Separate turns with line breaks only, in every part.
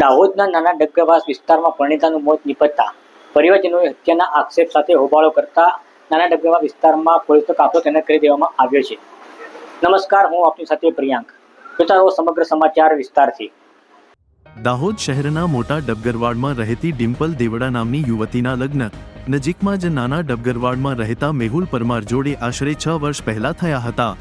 દાહોદના નાના ડગ્ગાવાસ વિસ્તારમાં પરિણીતાનું મોત નિપજતા પરિવારજનોએ હત્યાના આક્ષેપ સાથે હોબાળો કરતા નાના ડગ્ગાવા વિસ્તારમાં પોલીસનો કાફલો તૈનાત કરી દેવામાં આવ્યો છે. નમસ્કાર, હું આપની સાથે પ્રિયાંક. જોતા સમગ્ર સમાચાર વિસ્તારથી.
દાહોદ શહેરના મોટા ડબગરવાડમાં રહેતી ડિમ્પલ દેવડા નામની યુવતીના લગ્ન. નજીકમાં જ નાના ડબગરવાડમાં રહેતા મેહુલ પરમાર જોડે આશરે છ વર્ષ પહેલા થયા હતા.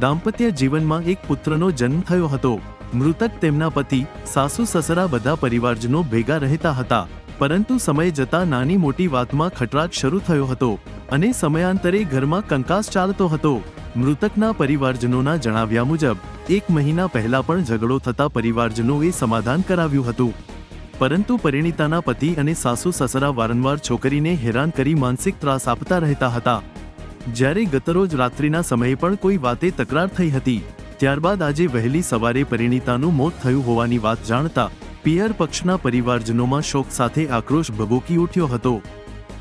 દાંપત્ય જીવનમાં એક પુત્રનો જન્મ થયો હતો. મૃતક તેમના પતિ, સાસુ, સસરા બધા પરિવારજનો ભેગા રહેતા હતા. પરંતુ સમય જતા નાની મોટી વાતમાં ખટરાટ શરૂ થયો હતો અને સમયાંતરે ઘરમાં કંકાસ ચાલતો હતો. મૃતકના પરિવારજનોના જણાવ્યા મુજબ, એક મહિના પહેલા પણ ઝઘડો થતા પરિવારજનોએ સમાધાન કરાવ્યું હતું. પરંતુ પરિણીતાના પતિ અને સાસુ, સસરા વારંવાર છોકરીને હેરાન કરી માનસિક ત્રાસ આપતા રહેતા હતા. જ્યારે ગતરોજ રાત્રિના સમયે પણ કોઈ વાતે તકરાર થઈ હતી. ત્યારબાદ આજે વહેલી સવારે પરિણીતાનું મોત થયું હોવાની વાત જાણતા પિયર પક્ષના પરિવારજનોમાં શોક સાથે આક્રોશ ભભૂકી ઉઠ્યો હતો.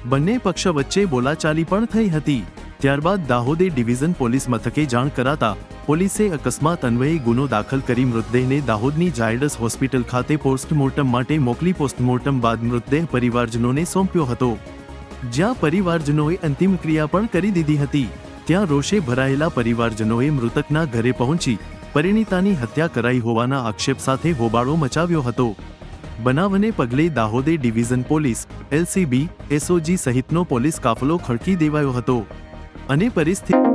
બંને પક્ષ વચ્ચે બોલાચાલી પણ થઈ હતી. ત્યારબાદ દાહોદે ડિવિઝન પોલીસ મથકે જાણ કરાતા પોલીસે અકસ્માત અન્વયે ગુનો દાખલ કરી મૃતદેહને દાહોદની જાયડસ હોસ્પિટલ ખાતે પોસ્ટમોર્ટમ માટે મોકલી પોસ્ટમોર્ટમ બાદ મૃતદેહ પરિવારજનોને સોંપ્યો હતો. જ્યાં પરિવારજનોએ અંતિમ ક્રિયા પણ કરી દીધી હતી. ત્યાં રોષે ભરાયેલા પરિવારજનોએ મૃતકના ઘરે પહોંચી પરિણીતાની હત્યા કરાઈ હોવાના આક્ષેપ સાથે હોબાળો મચાવ્યો હતો. બનાવને પગલે દાહોદે ડિવિઝન પોલીસ, એલસીબી, એસઓજી સહિતનો પોલીસ કાફલો ખડકી દેવાયો હતો અને પરિસ્થિતિ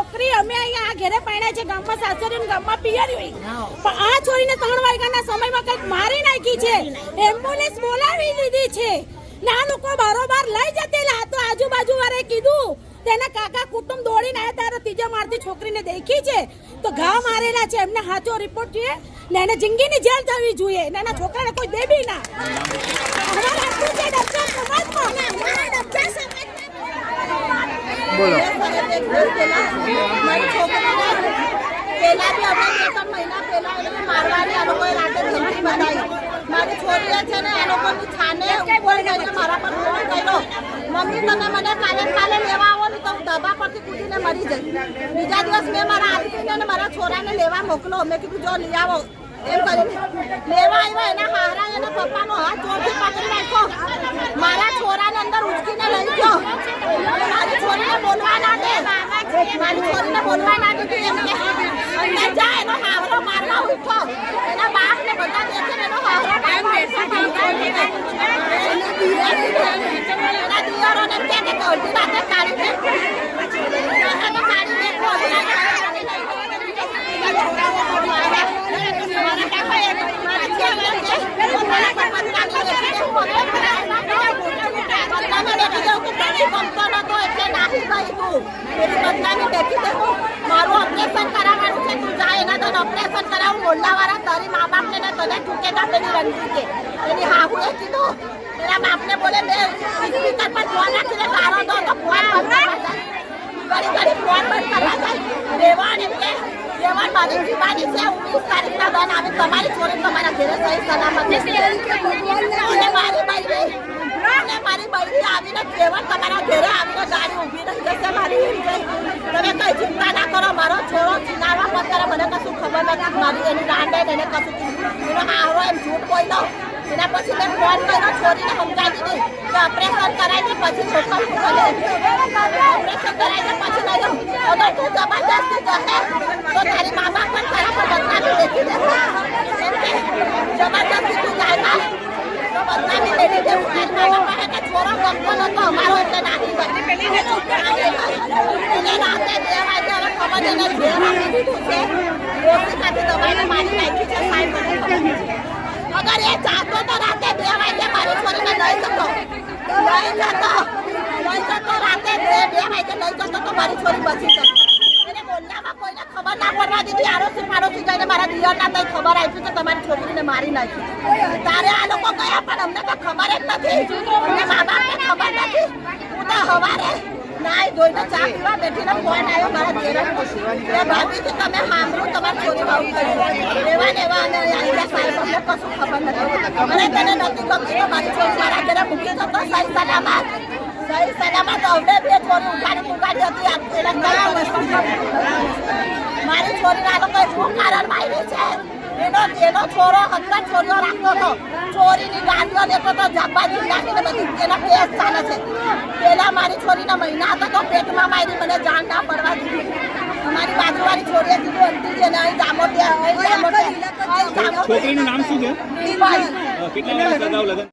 છોકરી અમે અહીંયા આ ઘેરે પાડ્યા છે ગામમાં સાસરી ગામમાં પિયર હોય. પણ આ છોરીને ત્રણ વાગ્યાના સમયમાં કંઈક મારી નાખી છે. એમ્બ્યુલન્સ બોલાવી દીધી છે. ને આ લોકો બારોબાર લઈ જતેલા. તો આજુબાજુ વાળાએ કીધું તેના કાકા કુટુંબ દોડીને આવ્યા ત્યારે ત્રીજા મારતી છોકરીને દેખી છે. તો ઘા મારેલા છે. એમને સાચો રિપોર્ટ છે ને એને જિંદગીની જેલ થવી જોઈએ. ને એના છોકરાને કોઈ દેબી ના. સમાજમાં.
બોલો. મારી છોરીઓ છે ને એ છાને ઉપર જઈને મારા પર મમ્મી તમે મને કાલે કાલે લેવા આવો ને તો ધાબા પરથી કૂદીને મરી જઈશ બીજા દિવસ મેં મારા આદમીને અને મારા છોરાને લેવા મોકલો. મેં કીધું, જો લઈ આવો. એમ કરીને લેવા આવ્યા એના હારા એના પપ્પાનો હાથ જોરથી પકડી નાખ્યો મારા છોરાને અંદર ઉચકીને લઈ ગયો મારી છોરીને બોલવા ના દે મારી બોલવા ના દીધી એમ અંદર જા, એનો હાવરો મારવા ઉઠો. એના બાપ ને બધા દેખે ને એનો હાવરો મારવા એની દિયર- એમ કે કે કાઢી દે એને કાઢી દે તો અડધી મારું ઓપરેશન કરાવવાનું છે તું જા એના તને ઓપરેશન કરાવું વાળા તારી મા બાપને ને તને ઠૂકેગા પેલી રંગી કે એની હાહુએ કીધું, એના બાપને બોલે મેં સ્પીકર પર ફોન રાખીને ગાળો દો તો ફોન બંધ ઘડી ઘડી ફોન બંધ કરવા જાય. રેવાણ કે રેવાણ મારી જીવાની છે વીસ તારીખના બન આવે તમારી છોરી તમારા ઘરે સહી સલામત અને મારી બાઈ અને મારી બૈરી આવીને રેવાણ તમારા ઘરે આવીને ગાડી ઊભી રહી જશે મારી તમે કઈ ચિંતા ના કરો, મારો છોરો ચિનાવા પર કરે મને નથી મારી એની ને એને કશું કીધું હારો એમ જૂઠ દઉં એના પછી મેં ફોન કર્યો, છોરીને સમજાવી દીધી કે ઓપરેશન કરાવી દે પછી છોકરો ભલે ઓપરેશન કરાવી દે પછી લઈ જાઉં અગર તું જબરદસ્તી જશે, તો તારી મા બાપ પણ તારા પર બદનામી લેતી કે જબરદસ્તી તું જાય તો બદનામી લેડી જે ઉતારી મા બાપ કહે અમારો એટલે નાખી એને રાતે બે વાગે ખબર એને ઘેર આપી દીધું છે દબાઈને મારી તો રાતે બે વાગે મારી છોરીને લઈ જતો લઈ જતો લઈ જતો રાતે બે બે વાગે લઈ જતો તો મારી છોરી બચી જતી મોહલ્લામાં કોઈને ખબર ના પડવા દીધી. આડોશી પાડોશી જઈને મારા દિયરના તઈ ખબર આવી છે? તમારી છોકરીને મારી નાખી તારે આ લોકો ગયા પણ અમને તો ખબર જ નથી. અમને મા બાપને ખબર નથી. હું તો હવારે નાઈ ધોઈને ચા પીવા બેઠીને ફોન આવ્યો, મારા દિયરનો એ ભાભી કે તમે સાંભળ્યું તમારી છોરી આવું કર્યું એવા ને એવા અને આઈલા સાહેબ, અમને કશું ખબર નથી. મને તને નથી ગમતી તો મારી છોરી મારા ઘરે મૂકી જતો સહી સલામત સહી સલામત બે ઉઠાડી ઉઠાડી હતી. એના મારી છોરીને આ લોકોએ શું કારણ છે? એનો એનો છોરો હત્યા છોરીઓ રાખતો હતો. ચોરીની ગાડીઓ લેતો હતો નાખીને બધી. એના કેસ ચાલે છે. પહેલાં મારી છોરીના મહિના હતા તો પેટમાં મારી મને જાણ ના પડવા દીધી. અમારી બાજુવાળી છોરીએ અંતી છે ને અહીં જામો ત્યાં અહીં જામો ત્યાં. અહીં જામો
છોકરીનું નામ શું છે? કેટલા વર્ષ અગાઉ લગ્ન